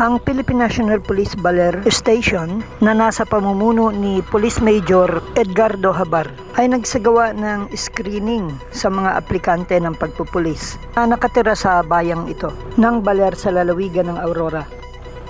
Ang Philippine National Police Baler Station na nasa pamumuno ni Police Major Edgardo Habar ay nagsagawa ng screening sa mga aplikante ng pagpupulis na nakatira sa bayang ito ng Baler sa lalawigan ng Aurora.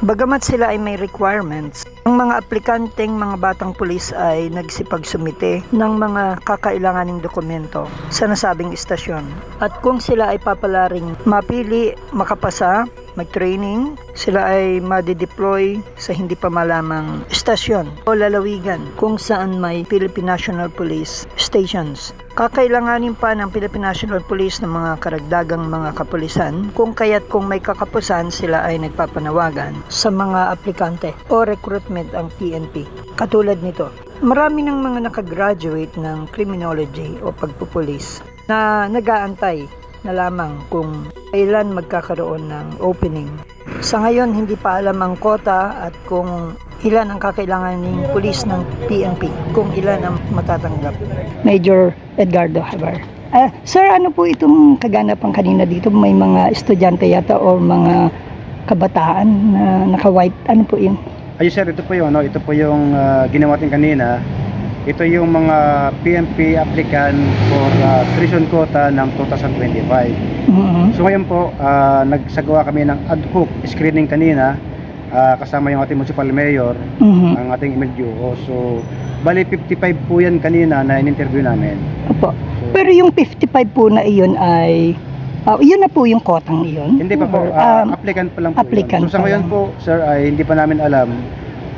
Bagamat sila ay may requirements, ang mga aplikanteng mga batang pulis ay nagsipagsumite ng mga kakailanganing dokumento sa nasabing istasyon. At kung sila ay papalaring mapili, makapasa, mag-training, sila ay madideploy sa hindi pa malamang istasyon o lalawigan kung saan may Philippine National Police stations. Kakailanganin pa ng Philippine National Police ng mga karagdagang mga kapulisan kung kaya't kung may kakapusan sila ay nagpapanawagan sa mga aplikante o recruitment ang PNP. Katulad nito, marami ng mga nakagraduate ng criminology o pagpupulis na nagaantay na lamang kung kailan magkakaroon ng opening. Sa ngayon, hindi pa alam ang kota at kung ilan ang kakailanganing pulis ng PNP, kung ilan ang matatanggap. Major Edgardo Habar. Ah, sir, ano po itong kaganapan kanina dito? May mga estudyante yata o mga kabataan na naka-white. Ano po yun? Ayun sir, ito po yung ano, ito po yung ah, ginawa natin kanina. Ito yung mga PMP applicant for uh, tuition quota ng 2025. Mhm. So ngayon po, ah, nagsagawa kami ng ad hoc screening kanina ah, kasama yung ating municipal mayor, Mhm. ang ating MLGO. So, bali 55 po yan kanina na in-interview namin. Opo. So, Pero yung 55 po na iyon ay ah, yun na po yung kotang iyon? hindi pa po, Or, ah, um, applicant pa lang po applicant yun. So sa ngayon po, sir, ay hindi pa namin alam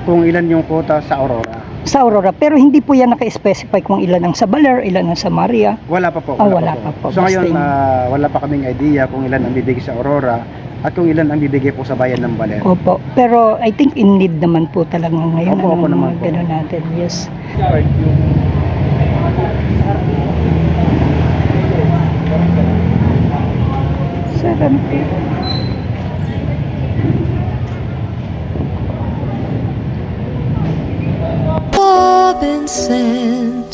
kung ilan yung quota sa Aurora. Sa Aurora. Pero hindi po yan naka-specify kung ilan ang sa Baler, ilan ang sa Maria. Wala pa po. Ah, wala pa po. So Basta ngayon, ah, wala pa kaming idea kung ilan ang bibigay sa Aurora at kung ilan ang bibigay po sa bayan ng Baler. Opo. Pero I think in need naman po talaga ngayon. Opo, ano, opo naman mga po. ganun natin. Yes. Seven. Been sent.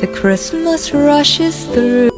The Christmas rushes through.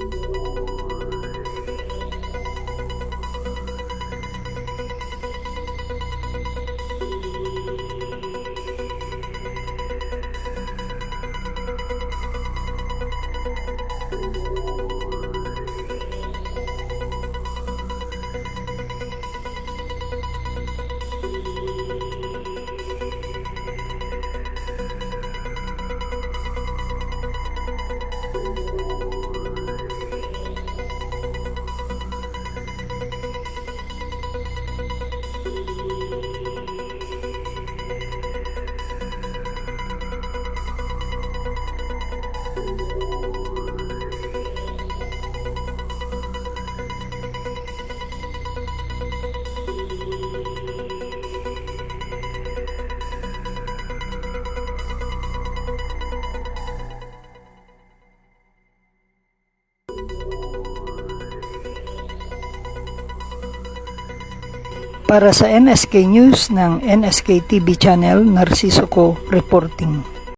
Para sa NSK News ng NSK TV channel, Narciso Ko Reporting.